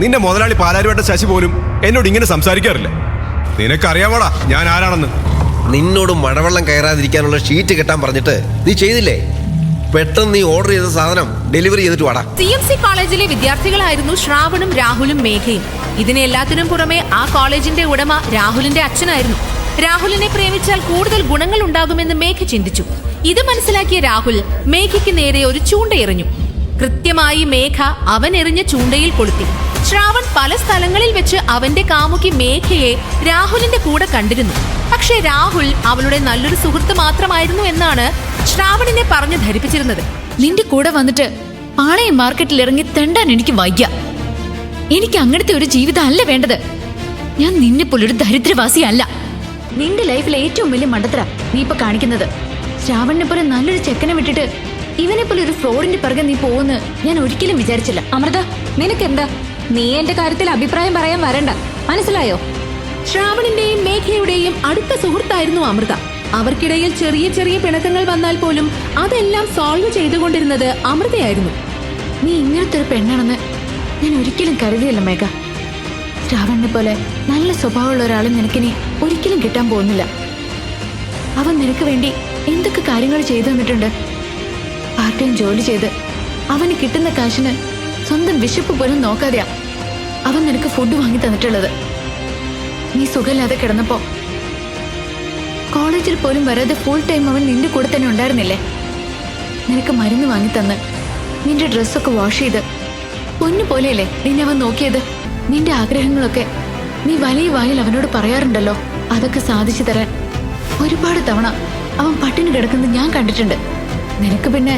നിന്റെ മുതലാളി പാലാരിവട്ട ശശി പോലും എന്നോട് ഇങ്ങനെ സംസാരിക്കാറില്ല. നിനക്കറിയാവോടാ ഞാൻ ആരാണെന്ന്? നിന്നോട് മഴവെള്ളം കയറാതിരിക്കാനുള്ള ഷീറ്റ് കെട്ടാൻ പറഞ്ഞിട്ട് നീ ചെയ്തില്ലേ? പെട്ടെന്ന് നീ ഓർഡർ ചെയ്ത സാധനം ഡെലിവറി ചെയ്തിട്ട് വാടാ. സി എം സി കോളേജിലെ വിദ്യാർത്ഥികളായിരുന്നു ശ്രാവണും രാഹുലും മേഘയും. ഇതിന് എല്ലാത്തിനും പുറമെ ആ കോളേജിന്റെ ഉടമ രാഹുലിന്റെ അച്ഛനായിരുന്നു. രാഹുലിനെ പ്രേമിച്ചാൽ കൂടുതൽ ഗുണങ്ങൾ ഉണ്ടാകുമെന്ന് മേഘ ചിന്തിച്ചു. ഇത് മനസ്സിലാക്കിയ രാഹുൽ മേഘയ്ക്ക് നേരെ ഒരു ചൂണ്ടയെറിഞ്ഞു കൃത്യമായി മേഘ അവൻ എറിഞ്ഞ ചൂണ്ടയിൽ കൊളുത്തി. ശ്രാവൺ പല സ്ഥലങ്ങളിൽ വെച്ച് അവന്റെ കാമുകി മേഘയെ രാഹുലിന്റെ കൂടെ കണ്ടിരുന്നു. പക്ഷേ രാഹുൽ അവളുടെ നല്ലൊരു സുഹൃത്ത് മാത്രമായിരുന്നു എന്നാണ് ശ്രാവണിനെ പറഞ്ഞു ധരിപ്പിച്ചിരുന്നത്. നിന്റെ കൂടെ വന്നിട്ട് പാളയം മാർക്കറ്റിൽ ഇറങ്ങി തെണ്ടാൻ എനിക്ക് വയ്യ. എനിക്ക് അങ്ങനത്തെ ഒരു ജീവിതം അല്ല വേണ്ടത്. ഞാൻ നിന്നെ പോലൊരു ദരിദ്രവാസിയല്ല. നിന്റെ ലൈഫിലെ ഏറ്റവും വലിയ മണ്ടത്തര നീ ഇപ്പൊ കാണിക്കുന്നത്. ശ്രാവണിനെ പോലെ നല്ലൊരു ചെക്കനെ വിട്ടിട്ട് ഇവനെ പോലെ ഒരു ഫ്രോഡിന്റെ പിറകെ നീ പോകുന്നു ഞാൻ ഒരിക്കലും വിചാരിച്ചില്ല. അമൃത നിനക്കെന്താ? നീ എന്റെ കാര്യത്തിൽ അഭിപ്രായം പറയാൻ വരണ്ട. മനസ്സിലായോ? ശ്രാവണിന്റെയും മേഘയുടെയും അടുത്ത സുഹൃത്തായിരുന്നു അമൃത. അവർക്കിടയിൽ ചെറിയ ചെറിയ പിണക്കങ്ങൾ വന്നാൽ പോലും അതെല്ലാം സോൾവ് ചെയ്തുകൊണ്ടിരുന്നത് അമൃതയായിരുന്നു. നീ ഇങ്ങനത്തെ ഒരു പെണ്ണാണെന്ന് ഞാൻ ഒരിക്കലും കരുതിയല്ല മേഘ. ശ്രാവണിനെ പോലെ നല്ല സ്വഭാവമുള്ള ഒരാളും നിനക്കിനി ഒരിക്കലും കിട്ടാൻ പോകുന്നില്ല. അവൻ നിനക്ക് വേണ്ടി എന്തൊക്കെ കാര്യങ്ങൾ ചെയ്തു തന്നിട്ടുണ്ട്? പാർട്ട് ജോലി ചെയ്ത് അവന് കിട്ടുന്ന കാശിന് സ്വന്തം വിശപ്പ് പോലും നോക്കാതെയാ അവൻ നിനക്ക് ഫുഡ് വാങ്ങി തന്നിട്ടുള്ളത്. നീ സുഖമില്ലാതെ കിടന്നപ്പോ കോളേജിൽ പോലും വരാതെ ഫുൾ ടൈം അവൻ നിന്റെ കൂടെ തന്നെ ഉണ്ടായിരുന്നില്ലേ? നിനക്ക് മരുന്ന് വാങ്ങി തന്ന് നിന്റെ ഡ്രസ്സൊക്കെ വാഷ് ചെയ്ത് പൊന്നു പോലെയല്ലേ നിന്നെ അവൻ നോക്കിയത്? നിന്റെ ആഗ്രഹങ്ങളൊക്കെ നീ വലിയ വായിൽ അവനോട് പറയാറുണ്ടല്ലോ. അതൊക്കെ സാധിച്ചു തരാൻ ഒരുപാട് തവണ അവൻ പട്ടിണി കിടക്കുന്നത് ഞാൻ കണ്ടിട്ടുണ്ട്. നിനക്ക് പിന്നെ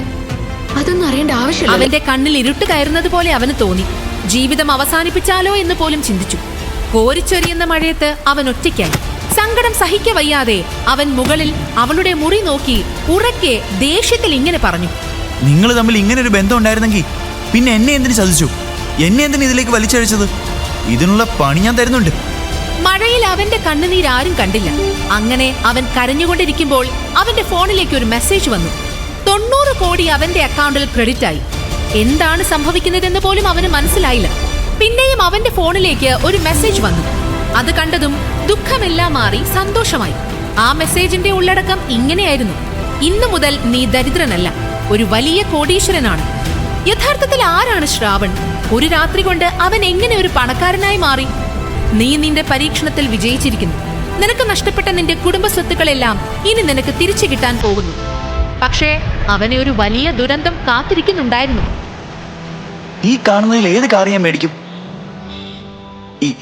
അതൊന്നും അറിയേണ്ട ആവശ്യമില്ല അവന്റെ കണ്ണിൽ ഇരുട്ട് കയറുന്നത് പോലെ അവന് തോന്നി. ജീവിതം അവസാനിപ്പിച്ചാലോ എന്ന് പോലും ചിന്തിച്ചു. കോരിച്ചൊരിയുന്ന മഴയത്ത് അവൻ ഒറ്റയ്ക്കായി. സങ്കടം സഹിക്ക വയ്യാതെ അവൻ മുകളിൽ അവളുടെ മുറി നോക്കി ഉറക്കെ ദേഷ്യത്തിൽ ഇങ്ങനെ പറഞ്ഞു. നിങ്ങൾ തമ്മിൽ ഇങ്ങനെ ഒരു ബന്ധം ഉണ്ടായിരുന്നെങ്കിൽ പിന്നെ എന്നെ എന്തിനു ചതിച്ചു? എന്നെ എന്തിനു ഇതിലേക്ക് വലിച്ചഴിച്ചത്? ഇതിനുള്ള പണി ഞാൻ തരുന്നുണ്ട്. മഴയിൽ അവന്റെ കണ്ണുനീർ ആരും കണ്ടില്ല. അങ്ങനെ അവൻ കരഞ്ഞുകൊണ്ടിരിക്കുമ്പോൾ അവന്റെ ഫോണിലേക്ക് ഒരു മെസ്സേജ് വന്നു. തൊണ്ണൂറ് കോടി അവന്റെ അക്കൗണ്ടിൽ ക്രെഡിറ്റ് ആയി. എന്താണ് സംഭവിക്കുന്നതെന്ന് പോലും അവന് മനസ്സിലായില്ല. പിന്നെയും അവന്റെ ഫോണിലേക്ക് ഒരു മെസ്സേജ് വന്നു. അത് കണ്ടതും ദുഃഖമെല്ലാം മാറി സന്തോഷമായി. ആ മെസ്സേജിന്റെ ഉള്ളടക്കം ഇങ്ങനെയായിരുന്നു. ഇന്നു മുതൽ നീ ദരിദ്രനല്ല ഒരു വലിയ കോടീശ്വരനാണ്. യഥാർത്ഥത്തിൽ ആരാണ് ശ്രാവൺ? ഒരു രാത്രി കൊണ്ട് അവൻ എങ്ങനെ ഒരു പണക്കാരനായി മാറി? നീ നിന്റെ പരീക്ഷണത്തിൽ വിജയിച്ചിരിക്കുന്നു. നിനക്ക് നഷ്ടപ്പെട്ട നിന്റെ കുടുംബ സ്വത്തുക്കളെല്ലാം ഇനി നിനക്ക് തിരിച്ചു കിട്ടാൻ പോകുന്നു. പക്ഷേ അവനെ ഒരു വലിയ ദുരന്തം കാത്തിരിക്കുന്നുണ്ടായിരുന്നു. ഈ കാണുന്നതിൽ ഏത് കാർ ഞാൻ മേടിക്കും?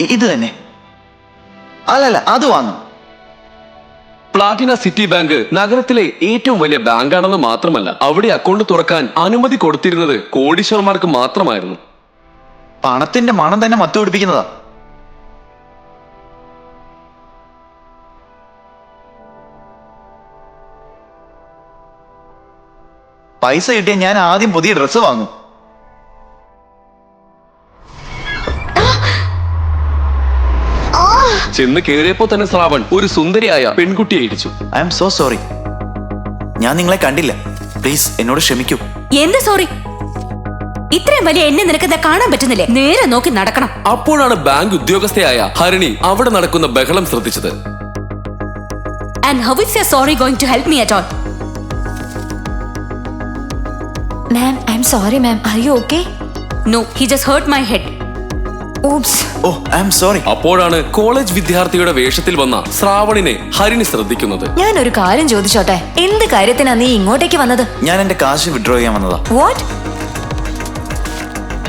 ഇത് തന്നെ. അല്ലല്ല അത് വാങ്ങും. പ്ലാറ്റിന സിറ്റി ബാങ്ക് നഗരത്തിലെ ഏറ്റവും വലിയ ബാങ്കാണെന്ന് മാത്രമല്ല അവിടെ അക്കൗണ്ട് തുറക്കാൻ അനുമതി കൊടുത്തിരുന്നത് കോടീശ്വരന്മാർക്ക് മാത്രമായിരുന്നു. പണത്തിന്റെ മണം തന്നെ മത്തു പൈസ കിട്ടിയ ഞാൻ ആദ്യം പുതിയ ഡ്രസ്സ് വാങ്ങും. ചെന്ന് കയറിയപ്പോ തന്നെ ശ്രാവൺ ഒരു സുന്ദരിയായ പെൺകുട്ടിയെ ഇടിച്ചു. ഐ എം സോ സോറി ഞാൻ നിങ്ങളെ കണ്ടില്ല. പ്ലീസ് എന്നോട് ക്ഷമിക്കൂ. എന്ത് സോറി ഇത്രയും വലിയ എന്നെ നിനക്കെന്താ കാണാൻ പറ്റുന്നില്ലേ? നേരെ നോക്കി നടക്കണം. അപ്പോഴാണ് ബാങ്ക് ഉദ്യോഗസ്ഥയായ ഹരിണി അവിടെ നടക്കുന്ന ബഹളം ശ്രദ്ധിച്ചത്. And how is your sorry going to help me at all ma'am sorry, ma'am. Are you okay? No, he no he just hurt my head oops oh I'm sorry അപ്പോഴാണ് കോളേജ് വിദ്യാർത്ഥിയുടെ വേഷത്തിൽ വന്ന ശ്രാവണിനെ ഹരിണി ശ്രദ്ധിക്കുന്നത്. ഞാൻ ഒരു കാര്യം ചോദിച്ചോട്ടെ? എന്ത് കാര്യത്തിനാ നീ ഇങ്ങോട്ടേക്ക് വന്നത്? ഞാൻ എന്റെ കാശ് വിഡ്രോ ചെയ്യാൻ വന്നതാ. വാട്ട്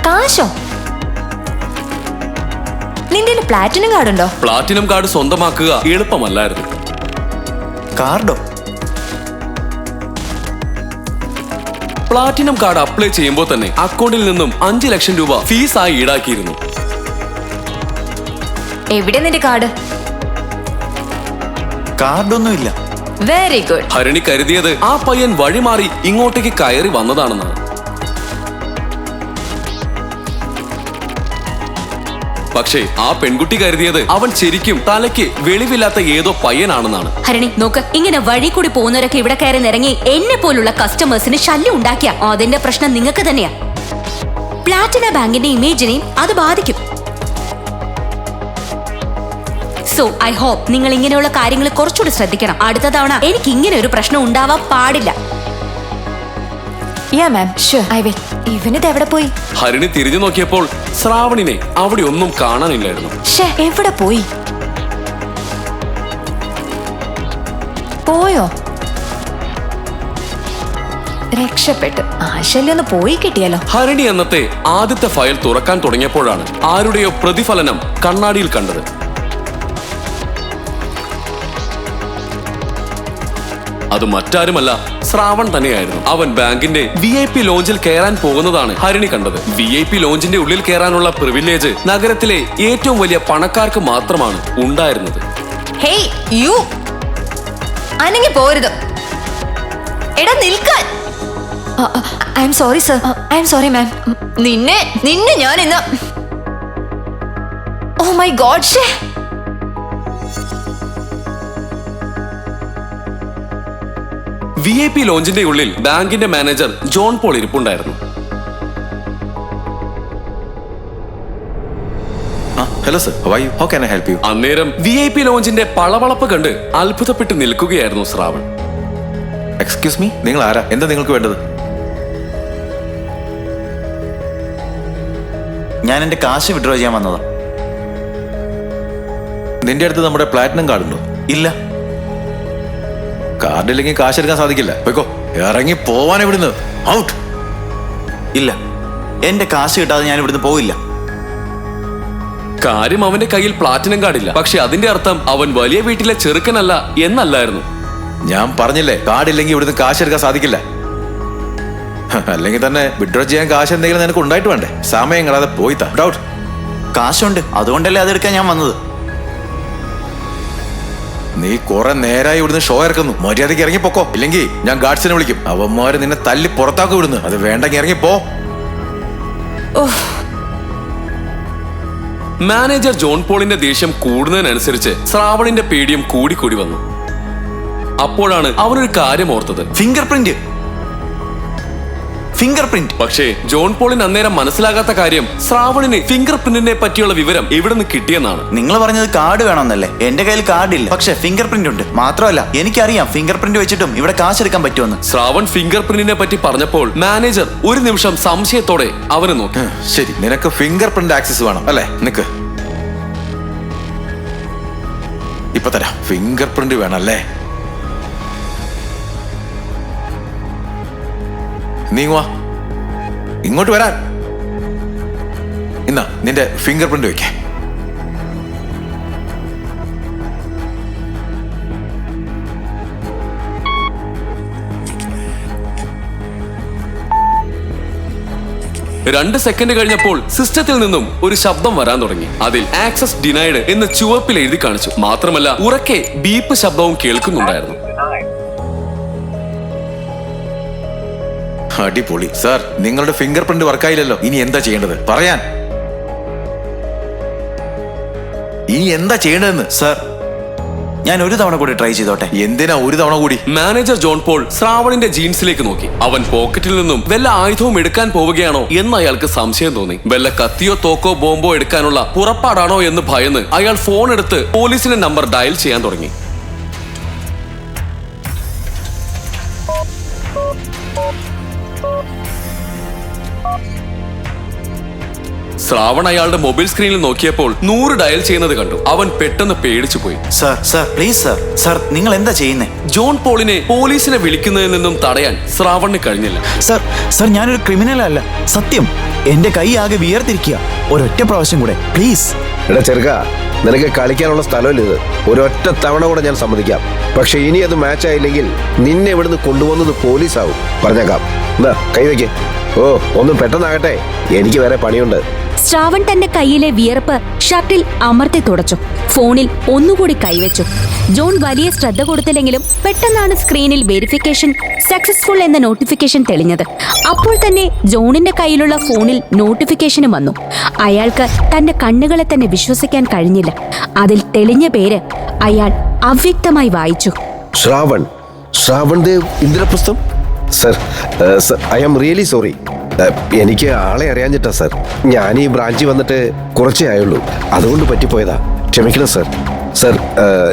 കാശോ? നിന്റെ പ്ലാറ്റിനം കാർഡ് ഉണ്ടോ? പ്ലാറ്റിനം കാർഡ് സ്വന്തമാക്കുക എളുപ്പമല്ലായിരുന്നു. കാർഡോ പ്ലാറ്റിനം കാർഡ് അപ്ലൈ ചെയ്യുമ്പോൾ തന്നെ അക്കൗണ്ടിൽ നിന്നും അഞ്ച് ലക്ഷം രൂപ ഫീസായി ഈടാക്കിയിരുന്നു. എവിടെ നിന്റെ കാർഡ്? കാർഡൊന്നുമില്ല. വെരി ഗുഡ് ഹരിണി കരുതിയത് ആ പയ്യൻ വഴിമാറി ഇങ്ങോട്ടേക്ക് കയറി വന്നതാണെന്നാണ്. പക്ഷേ ആ പെൺകുട്ടി കരുതിയത് അവൻ ശരിക്കും തലയ്ക്ക് വെളിവില്ലാത്ത ഏതോ പയ്യനാണെന്നാണ്. ഹരണി നോക്ക് ഇങ്ങനെ വഴി കൂടി പോകുന്നവരൊക്കെ ഇവിടെ കയറി നിറങ്ങി എന്നെ പോലുള്ള കസ്റ്റമേഴ്സിന് ശല്യം ഉണ്ടാക്കിയ. അതിന്റെ പ്രശ്നം നിങ്ങൾക്ക് തന്നെയാ. പ്ലാറ്റിന ബാങ്കിന്റെ ഇമേജിനെയും അത് ബാധിക്കും. സോ ഐ ഹോപ്പ് നിങ്ങൾ ഇങ്ങനെയുള്ള കാര്യങ്ങൾ കുറച്ചുകൂടി ശ്രദ്ധിക്കണം. അടുത്ത തവണ എനിക്ക് ഇങ്ങനെ ഒരു പ്രശ്നം ഉണ്ടാവാൻ പാടില്ല. Yeah ma'am sure I will ഇവനിത് എവിടെ പോയി? ഹരിണി തിരിഞ്ഞു നോക്കിയപ്പോൾ ശ്രാവണിനെ അവിടെ ഒന്നും കാണാനില്ലായിരുന്നു. ഷേ എവിടെ പോയി? പോയോ? രക്ഷപ്പെട്ടു. ആശല്യൊന്ന് പോയി കിട്ടിയല്ലോ. ഹരിണി അന്നത്തെ ആദ്യത്തെ ഫയൽ തുറക്കാൻ തുടങ്ങിയപ്പോഴാണ് ആരുടെയോ പ്രതിഫലനം കണ്ണാടിയിൽ കണ്ടത്. അത് മറ്റാരുമല്ല ശ്രാവൺ തന്നെയായിരുന്നു. അവൻ ബാങ്കിന്റെ വി ഐ പി ലോഞ്ചിൽ കയറാൻ പോകുന്നതാണ് ഹരിണി കണ്ടത്. വി ഐ പി ലോഞ്ചിന്റെ ഉള്ളിൽ കയറാനുള്ള പ്രിവിലേജ് നഗരത്തിലെ ഏറ്റവും വലിയ പണക്കാർക്ക് മാത്രമാണ് ഉണ്ടായിരുന്നത്. Hey you. അനങ്ങി പോരുത്. എടാ നിൽക്കാൻ I'm sorry sir. I'm sorry ma'am. നിന്നെ നിന്നെ ഞാൻ ഇന്ന് ഓ മൈ ഗോഡ് ഷേ വി ഐ പി ലോഞ്ചിന്റെ ഉള്ളിൽ ബാങ്കിന്റെ manager John Paul ഇരിപ്പുണ്ടായിരുന്നു. Hello sir why how can I help you? അന്നേരം വി ഐ പി ലോഞ്ചിന്റെ പളവളപ്പ് കണ്ട് അത്ഭുതപ്പെട്ട് നിൽക്കുകയായിരുന്നു ശ്രാവൺ. എക്സ്ക്യൂസ് മീ നിങ്ങൾ ആരാ? എന്താ നിങ്ങൾക്ക് വേണ്ടത്? ഞാൻ എന്റെ കാശ് വിഡ്രോ ചെയ്യാൻ വന്നതാ. നിന്റെ അടുത്ത് നമ്മുടെ പ്ലാറ്റിനം കാർഡ് ഉണ്ടോ ഇല്ല. കാർഡ് ഇല്ലെങ്കിൽ കാശ് എടുക്കാൻ സാധിക്കില്ല. പോയിക്കോ. ഇറങ്ങി പോവാൻ ഇവിടുന്ന്. ഔട്ട് ഇല്ല. എന്റെ കാശ് കിട്ടാതെ ഞാൻ ഇവിടുന്ന് പോവില്ല. കാര്യം അവന്റെ കയ്യിൽ പ്ലാറ്റിനം കാർഡില്ല പക്ഷെ അതിന്റെ അർത്ഥം അവൻ വലിയ വീട്ടിലെ ചെറുക്കനല്ല എന്നല്ലായിരുന്നു. ഞാൻ പറഞ്ഞില്ലേ കാർഡ് ഇല്ലെങ്കിൽ ഇവിടുന്ന് കാശ് എടുക്കാൻ സാധിക്കില്ല അല്ലെങ്കിൽ തന്നെ വിഡ്രോ ചെയ്യാൻ കാശ് എന്തെങ്കിലും നിനക്ക് ഉണ്ടായിട്ട് വേണ്ടേ? സമയം കളാതെ പോയി ഔട്ട് കാശുണ്ട്. അതുകൊണ്ടല്ലേ അതെടുക്കാൻ ഞാൻ വന്നത്. നീ കുറെ നേരായി ഇവിടുന്ന് ഷോ ഇറക്കുന്നു. മര്യാദയ്ക്ക് ഇറങ്ങി പോക്കോ. ഇല്ലെങ്കിൽ ഞാൻ ഗാർഡ്സിനെ വിളിക്കും. അവന്മാര് നിന്നെ തല്ലി പുറത്താക്കും ഇവിടുന്ന്. അത് വേണ്ടെങ്കിൽ ഇറങ്ങി പോ. മാനേജർ ജോൺ പോളിന്റെ ദേഷ്യം കൂടുന്നതിനനുസരിച്ച് ശ്രാവണിന്റെ പേടിയും കൂടിക്കൂടി വന്നു. അപ്പോഴാണ് അവനൊരു കാര്യം ഓർത്തത്. ഫിംഗർ പ്രിന്റ് ഫിംഗർ പ്രിന്റ് പക്ഷേ ജോൺ പോളിന് അന്നേരം മനസ്സിലാകാത്ത കാര്യം ശ്രാവണിന് ഫിംഗർ പ്രിന്റിനെ പറ്റിയുള്ള വിവരം എവിടെ നിന്ന് കിട്ടിയെന്നാണ്. നിങ്ങൾ പറഞ്ഞത് കാർഡ് വേണമെന്നല്ലേ? എന്റെ കയ്യിൽ കാർഡ് ഇല്ല പക്ഷേ ഫിംഗർ പ്രിന്റ് ഉണ്ട്. മാത്രമല്ല എനിക്കറിയാം ഫിംഗർ പ്രിന്റ് വെച്ചിട്ടും ഇവിടെ കാശ് എടുക്കാൻ പറ്റുമെന്ന്. ശ്രാവൺ ഫിംഗർ പ്രിന്റിനെ പറ്റി പറഞ്ഞപ്പോൾ മാനേജർ ഒരു നിമിഷം സംശയത്തോടെ അവനെ നോക്കി. ശരി. നിനക്ക് ഫിംഗർ പ്രിന്റ് ആക്സസ് വേണം അല്ലേ? നിനക്ക് ഇപ്പൊ തരാം. ഫിംഗർ പ്രിന്റ് വേണം അല്ലേ നീങ്ങുവാ ഇങ്ങോട്ട് വരാൻ. ഇന്നാ നിന്റെ ഫിംഗർ പ്രിന്റ് വയ്ക്കേ. രണ്ട് സെക്കൻഡ് കഴിഞ്ഞപ്പോൾ സിസ്റ്റത്തിൽ നിന്നും ഒരു ശബ്ദം വരാൻ തുടങ്ങി. അതിൽ ആക്സസ് ഡിനൈഡ് എന്ന് ചുവപ്പിൽ എഴുതി കാണിച്ചു. മാത്രമല്ല ഉറക്കെ ബീപ്പ് ശബ്ദവും കേൾക്കുന്നുണ്ടായിരുന്നു. അടിപൊളി. സാർ നിങ്ങളുടെ ഫിംഗർ പ്രിന്റ് വർക്കായില്ലല്ലോ. ഇനി എന്താ ചെയ്യേണ്ടത്? പറയാൻ. ഇനി എന്താ ചെയ്യേണ്ടതെന്ന്? സാർ ഞാൻ ഒരു തവണ കൂടി ട്രൈ ചെയ്തോട്ടെ. എന്തിനാ ഒരു തവണ കൂടി? മാനേജർ ജോൺ പോൾ ശ്രാവണിന്റെ ജീൻസിലേക്ക് നോക്കി. അവൻ പോക്കറ്റിൽ നിന്നും വല്ല ആയുധവും എടുക്കാൻ പോവുകയാണോ എന്ന് അയാൾക്ക് സംശയം തോന്നി. വല്ല കത്തിയോ തോക്കോ ബോംബോ എടുക്കാനുള്ള പുറപ്പാടാണോ എന്ന് ഭയന്ന് അയാൾ ഫോൺ എടുത്ത് പോലീസിന്റെ നമ്പർ ഡയൽ ചെയ്യാൻ തുടങ്ങി. ശ്രാവൺ അയാളുടെ മൊബൈൽ സ്ക്രീനിൽ നോക്കിയപ്പോൾ നൂറ് ഡയൽ ചെയ്യുന്നത് കണ്ടു. അവൻ പെട്ടെന്ന് പേടിച്ചു പോയി sir sir please sir. Sir നിങ്ങൾ എന്താ ചെയ്യുന്നേ? ജോൺ പോളിനെ പോലീസിനെ വിളിക്കുന്നതിൽ നിന്നും തടയാൻ ശ്രാവണിന് കഴിഞ്ഞില്ല. സർ സർ ഞാനൊരു ക്രിമിനൽ അല്ല. സത്യം. എന്റെ കൈ ആകെ വിയർത്തിരിക്കുക. ഒരൊറ്റ പ്രാവശ്യം കൂടെ. പ്ലീസ്. എടാ ചെറുക്ക നിനക്ക് കളിക്കാനുള്ള സ്ഥലമല്ല ഇത്. ഒരൊറ്റ തവണ കൂടെ ഞാൻ സമ്മതിക്കാം. പക്ഷെ ഇനി അത് മാച്ച് ആയില്ലെങ്കിൽ നിന്നെ ഇവിടുന്ന് കൊണ്ടുപോകുന്നത് പോലീസാവും. പറഞ്ഞേക്കാം. എന്നാ കൈവയ്ക്ക് ഓ ഒന്നും പെട്ടെന്നാകട്ടെ. എനിക്ക് വേറെ പണിയുണ്ട്. ശ്രാവൺ തന്റെ കയ്യിലെ വിയർപ്പ് ഷർട്ടിൽ അമർത്തി തുടച്ചു. ഫോണിൽ ഒന്നുകൂടി കൈവച്ചു. ജോൺ വലിയ ശ്രദ്ധ കൊടുത്തില്ലെങ്കിലും പെട്ടെന്നാണ് സ്ക്രീനിൽ വെരിഫിക്കേഷൻ സക്സസ്ഫുൾ എന്ന നോട്ടിഫിക്കേഷൻ തെളിഞ്ഞത്. അപ്പോൾ തന്നെ ജോണിന്റെ കയ്യിലുള്ള ഫോണിൽ നോട്ടിഫിക്കേഷനും വന്നു. അയാൾക്ക് തന്റെ കണ്ണുകളെ തന്നെ വിശ്വസിക്കാൻ കഴിഞ്ഞില്ല. അതിൽ തെളിഞ്ഞ പേര് അയാൾ അവ്യക്തമായി വായിച്ചു. Shravan. Shravan Dev Indraprastham? Sir I am really sorry. എനിക്ക് ആളെ അറിയാഞ്ഞിട്ടാ സർ. ഞാൻ ഈ ബ്രാഞ്ചിൽ വന്നിട്ട് കുറച്ചേ ആയുള്ളൂ. അതുകൊണ്ട് പറ്റിപ്പോയതാ. ക്ഷമിക്കണം സർ. സർ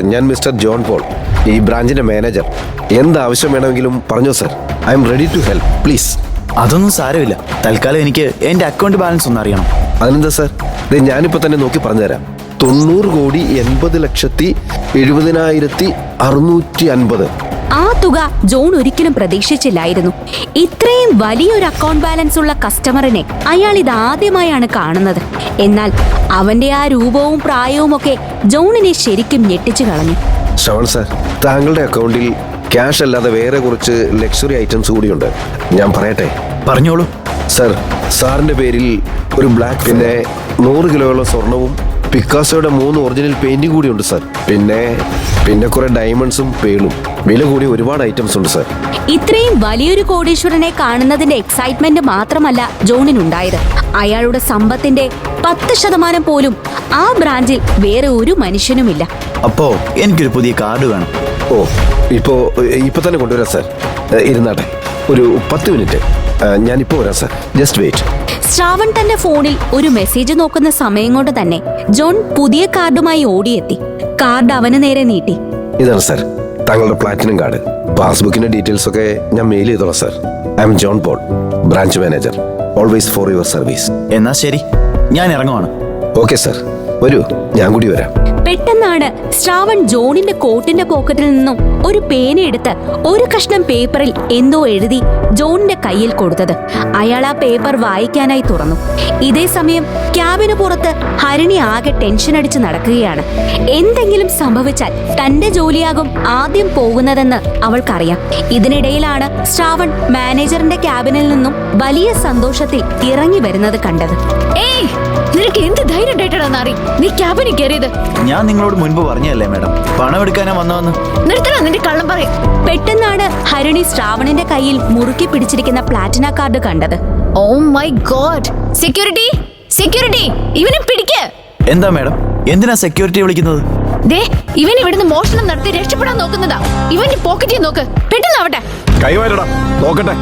ഞാൻ മിസ്റ്റർ ജോൺ പോൾ ഈ ബ്രാഞ്ചിന്റെ മാനേജർ. എന്ത് ആവശ്യം വേണമെങ്കിലും പറഞ്ഞോ sir. I'm ready to help please. അതൊന്നും സാരമില്ല. തൽക്കാലം എനിക്ക് എന്റെ അക്കൗണ്ട് ബാലൻസ് ഒന്ന് അറിയണം. അതിനെന്താ സർ? ഇത് ഞാനിപ്പോൾ തന്നെ നോക്കി പറഞ്ഞുതരാം. തൊണ്ണൂറ് കോടി എൺപത് ലക്ഷത്തി എഴുപതിനായിരത്തി അറുന്നൂറ്റി അൻപത്. ആ തുക ജോൺ ഒരിക്കലും പ്രതീക്ഷിച്ചില്ലായിരുന്നു. ഇത്രയും വലിയൊരു അക്കൗണ്ട് ബാലൻസ് ഉള്ള കസ്റ്റമറിനെ അയാൾ ഇത് ആദ്യമായാണ് കാണുന്നത്. എന്നാൽ അവന്റെ ആ രൂപവും പ്രായവും ഒക്കെ ജോണിനെ ശരിക്കും ഞെട്ടിച്ചു കളഞ്ഞു. ശ്രവൺ സാർ താങ്കളുടെ അക്കൗണ്ടിൽ ക്യാഷ് അല്ലാതെ വേറെ കുറച്ച് ലക്ഷറി ഐറ്റംസ് കൂടിയുണ്ട്. ഞാൻ പറയട്ടെ? പറഞ്ഞോളൂ. സർ സാറിന്റെ പേരിൽ ഒരു ബ്ലാക്ക് പിന്നെ നൂറ് കിലോയുള്ള സ്വർണവും പിക്കാസോയുടെ മൂന്ന് ഒറിജിനൽ പെയിന്റിംഗ് ഉണ്ട് സാർ പിന്നെ പിന്നെ കുറെ ഡയമണ്ട്സും പേളും. വില കൂടി ഒരുപാട് ഐറ്റംസ് ഉണ്ട് സാർ ഇത്രയും വലിയൊരു കോടീശ്വരനെ കാണുന്നതിന്റെ എക്സൈറ്റ്മെന്റ് മാത്രമല്ല ജോണിനുണ്ടായത്. അയാളുടെ സമ്പത്തിന്റെ പത്ത് ശതമാനം പോലും ആ ബ്രാഞ്ചിൽ വേറെ ഒരു മനുഷ്യനുമില്ല. അപ്പോ എനിക്കൊരു പുതിയ കാർഡ് വേണം. ഓ ഇപ്പോ ഇപ്പൊ തന്നെ കൊണ്ടുവരാം സാർ ഇരുന്നാട്ടെ. ഒരു പത്ത് മിനിറ്റ് ഞാനിപ്പോ വരാം സർ ജസ്റ്റ് വെയിറ്റ് ശ്രാവൺ തന്റെ ഫോണിൽ ഒരു മെസ്സേജ് നോക്കുന്ന സമയം കൊണ്ട് തന്നെ ജോൺ പുതിയ കാർഡുമായി ഓടിയെത്തി. കാർഡ് അവന് നേരെ നീട്ടി. ഇതാണ് സർ താങ്കളുടെ പ്ലാറ്റിനം കാർഡ് പാസ്ബുക്കിന്റെ ഡീറ്റെയിൽസ് ഒക്കെ ഞാൻ മെയിൽ ചെയ്തോളാം sir I'm John Paul branch manager always for your service എന്നാ ശരി. ഞാൻ ഇറങ്ങുവാണ്. ഓക്കെ സർ വരൂ. ഞാൻ കൂടി വരാം. പെട്ടെന്നാണ് ശ്രാവൺ ജോണിന്റെ കോട്ടിന്റെ പോക്കറ്റിൽ നിന്നും ഒരു പേന എടുത്ത് ഒരു കഷ്ണം പേപ്പറിൽ എന്തോ എഴുതി ജോണിന്റെ കയ്യിൽ കൊടുത്തത്. അയാൾ ആ പേപ്പർ വായിക്കാനായി തുറന്നു. ഇതേ സമയം ക്യാബിന് പുറത്ത് ഹരിണി ആകെ ടെൻഷൻ അടിച്ച് നടക്കുകയാണ്. എന്തെങ്കിലും സംഭവിച്ചാൽ തന്റെ ജോലിയാകും ആദ്യം പോകുന്നതെന്ന് അവൾക്കറിയാം. ഇതിനിടയിലാണ് ശ്രാവൺ മാനേജറിന്റെ ക്യാബിനിൽ നിന്നും വലിയ സന്തോഷത്തിൽ ഇറങ്ങി വരുന്നത് കണ്ടത്. ഏയ് നിനക്ക് എന്ത് ധൈര്യം നീ ക്യാബിനിൽ കയറിയത്? ഞാൻ നിങ്ങളോട് മുൻപ് പറഞ്ഞല്ലേ മാഡം? പണം എടുക്കാനാ വന്നതെന്ന്. നിർത്തണം നിന്റെ കള്ളം പറയും. പെട്ടെന്നാണ് ഹരിണി ശ്രാവണന്റെ കയ്യിൽ മുറുക്കി പിടിച്ചിരിക്കുന്ന പ്ലാറ്റിന കാർഡ് കണ്ടത്. Oh my God security security ഇവനെ പിടിക്ക്. എന്താ മാഡം? എന്തിനാ സെക്യൂരിറ്റി വിളിക്കുന്നത്? ദേ ഇവൻ ഇവിടുന്ന് മോഷണം നടത്തി രക്ഷപ്പെടാൻ നോക്കുന്നതാ. ഇവന്റെ പോക്കറ്റിൽ നോക്ക്. പെട്ടെന്നാവട്ടെ കൈവാരടാ നോക്കട്ടെ.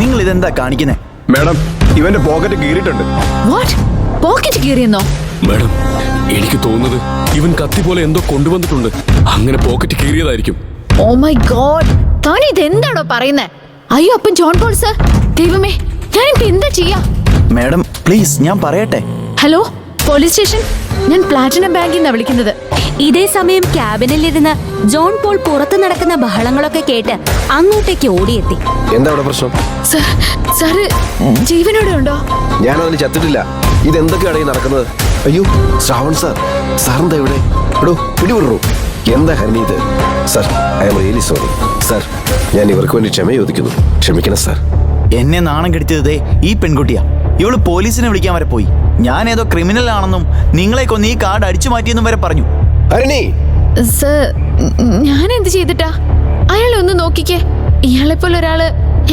നിങ്ങൾ ഇതെന്താ കാണിക്കുന്നേ? മാഡം ഇവന്റെ പോക്കറ്റ് കീറിയിട്ടുണ്ട്. വാട്ട് പോക്കറ്റ് കീറിയെന്നോ? മാഡം എനിക്ക് തോന്നുന്നത് ഇവൻ കത്തി പോലെ എന്തോ കൊണ്ടുവന്നിട്ടുണ്ട്. അങ്ങനെ പോക്കറ്റ് കീറിയതായിരിക്കും. ഓ മൈ ഗോഡ് താൻ ഇത് എന്താണോ പറയുന്നേ? അയ്യോ അപ്പം ജോൺ പോൾ സർ ദൈവമേ ഞാനിപ്പോ എന്താ ചെയ്യാ? മാഡം പ്ലീസ് ഞാൻ പറയട്ടെ. ഹലോ പോലീസ് സ്റ്റേഷൻ ഞാൻ പ്ലാറ്റിനം ബാങ്കിൽ നിന്ന് വിളിക്കുന്നത്. ഇതേ സമയം ക്യാബിനിലിരുന്ന് ജോൺ പോൾ പുറത്തു നടക്കുന്ന ബഹളങ്ങളൊക്കെ കേട്ട് അങ്ങോട്ടേക്ക് ഓടിയെത്തി. എന്താ പ്രശ്നം? സർ സാറ് ജീവനോടെ ഉണ്ടോ ഞാൻ അതിന് ചത്തിട്ടില്ല. ഇതെന്തൊക്കെയാണ് ഈ നടക്കുന്നത്? അയ്യോ ശ്രാവൺ സാർ സാറിന്താ ഇവിടെ എടോ പിടിവിടറോ എന്താ ഹരണി ഇത്? Sir I'm really sorry. Sir ഞാൻ ഇവർക്ക് വേണ്ടി ക്ഷമ ചോദിക്കുന്നു. ക്ഷമിക്കണം സാർ. എന്നെ നാണം കെടുത്തിയതേ ഈ പെൺകുട്ടിയാ. ഇവൾ പോലീസിനെ വിളിക്കാൻ വരെ പോയി. ഞാൻ ഏതോ ക്രിമിനൽ ആണെന്നും നിങ്ങളെ കൊന്ന് ഈ കാർഡ് അടിച്ചു മാറ്റിയെന്നും വരെ പറഞ്ഞു. ഹരണി! സർ ഞാൻ എന്ത് ചെയ്തിട്ടാ? അയാളെ ഒന്ന് നോക്കിക്കേ. ഇയാളെപ്പോലെ പോലെ ഒരാൾ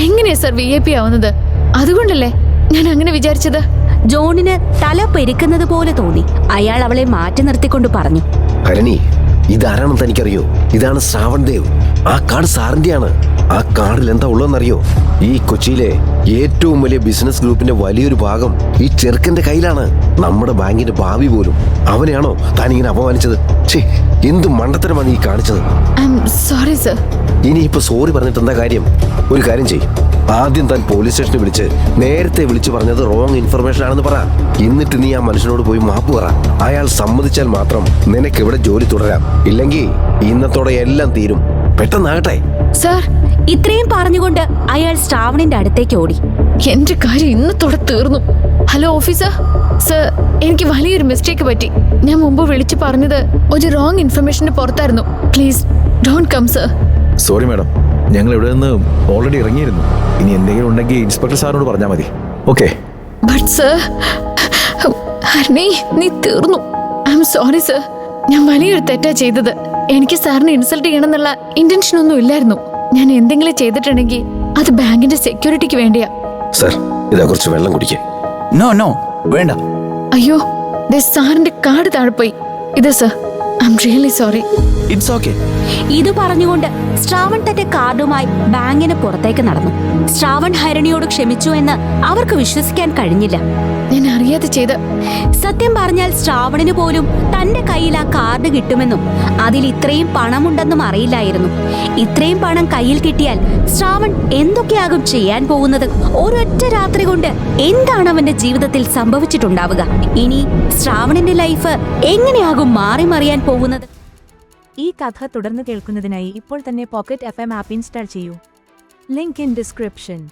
എങ്ങനെയാ സർ വി ഐ പി ആവുന്നത്? അതുകൊണ്ടല്ലേ ഞാൻ അങ്ങനെ വിചാരിച്ചത്? ജോണിന് തല പെരുക്കുന്നത് പോലെ തോന്നി. അയാൾ അവളെ മാറ്റി നിർത്തിക്കൊണ്ട് പറഞ്ഞു. ഹരണി ഇതാരാണെന്ന് തനിക്കറിയോ? ഇതാണ് ശ്രാവൺ ദേവ് ആ കാർഡ് സാറിന്റെയാണ്. ആ കാർഡിൽ എന്താ ഉള്ളതെന്നറിയോ? ഈ കൊച്ചിയിലെ ഏറ്റവും വലിയ ബിസിനസ് ഗ്രൂപ്പിന്റെ വലിയൊരു ഭാഗം ഈ ചെറുക്കന്റെ കയ്യിലാണ്. നമ്മുടെ ബാങ്കിന്റെ ഭാവി പോലും. അവനെയാണോ താൻ ഇങ്ങനെ അപമാനിച്ചത്? ഛേ എന്ത് മണ്ടത്തരമാണ് ഈ കാണിച്ചത്? സോറി സർ ഇനിയിപ്പോ സോറി പറഞ്ഞിട്ട് എന്താ കാര്യം? ഒരു കാര്യം ചെയ്യും. ആദ്യം താൻ പോലീസ് സ്റ്റേഷനിൽ വിളിച്ച് നേരത്തെ വിളിച്ചു പറഞ്ഞത് റോങ് ഇൻഫർമേഷൻ ആണെന്ന് പറ. എന്നിട്ട് നീ ആ മനുഷ്യനോട് പോയി മാപ്പ് പറ. അയാൾ സമ്മതിച്ചാൽ മാത്രം നിനക്ക് ഇവിടെ ജോലി തുടരാം. ഇല്ലെങ്കിൽ ഇന്നത്തോടെ എല്ലാം തീരും. പെട്ടെന്നാകട്ടെ. സർ ഇത്രയും പറഞ്ഞുകൊണ്ട് അയാൾ ശ്രാവണിന്റെ അടുത്തേക്ക് ഓടി. എന്റെ കാര്യം ഇന്നത്തോടെ തീർന്നു. Hello officer. സർ എനിക്ക് വലിയൊരു മിസ്റ്റേക്ക് പറ്റി. ഞാൻ മുമ്പ് വിളിച്ചു പറഞ്ഞത് ഒരു റോങ് ഇൻഫർമേഷന്റെ പുറത്തായിരുന്നു. Please don't come sir. Sorry madam. ഞങ്ങൾ ഇവിടെ നിന്ന് ഓൾറെഡി ഇറങ്ങിയിരുന്നു. ഇനി എന്തെങ്കിലും ഉണ്ടെങ്കിൽ ഇൻസ്പെക്ടർ സാറിനോട് പറഞ്ഞാൽ മതി. ഓക്കെ ബട്ട് സർ ഹർണി നീ തീർന്നു. ഐ എം സോറി സർ ഞാൻ വലിയൊരു തെറ്റാ ചെയ്തത്. എനിക്ക് സാറിനെ ഇൻസൾട്ട് ചെയ്യണമെന്നുള്ള ഇന്റൻഷൻ ഒന്നും ഇല്ലായിരുന്നു. ഞാൻ എന്തെങ്കിലും ചെയ്തിട്ടുണ്ടെങ്കിൽ അത് ബാങ്കിന്റെ സെക്യൂരിറ്റിക്ക് വേണ്ടിയാ. സർ ഇതാ കുറച്ച് വെള്ളം കുടിക്കേ. നോ നോ വേണ്ട. അയ്യോ ദേ സാറിന്റെ കാർഡ് താഴെ പോയി. ഇത് sir really sorry it's okay ഇത് പറഞ്ഞുകൊണ്ട് ശ്രാവൺ തന്റെ കാർഡുമായി ബാങ്കിന് പുറത്തേക്ക് നടന്നു. ശ്രാവൺ ഹരണിയോട് ക്ഷമിച്ചു എന്ന് അവർക്ക് വിശ്വസിക്കാൻ കഴിഞ്ഞില്ല. ഞാൻ അറിയാതെ ചെയ്ത്. സത്യം പറഞ്ഞാൽ ശ്രാവണിന് പോലും തന്റെ കയ്യിൽ ആ കാർഡ് കിട്ടുമെന്നും അതിൽ ഇത്രയും പണമുണ്ടെന്നും അറിയില്ലായിരുന്നു. ഇത്രയും പണം കയ്യിൽ കിട്ടിയാൽ ശ്രാവൺ എന്തൊക്കെയാകും ചെയ്യാൻ പോകുന്നത്? ഒരൊറ്റ രാത്രി കൊണ്ട് എന്താണ് അവന്റെ ജീവിതത്തിൽ സംഭവിച്ചിട്ടുണ്ടാവുക? ഇനി ശ്രാവണിന്റെ ലൈഫ് എങ്ങനെയാകും മാറി മറിയാൻ പോകുന്നത്? ഈ കഥ തുടർന്ന് കേൾക്കുന്നതിനായി ഇപ്പോൾ തന്നെ pocket F M app install ചെയ്യൂ. Link in description.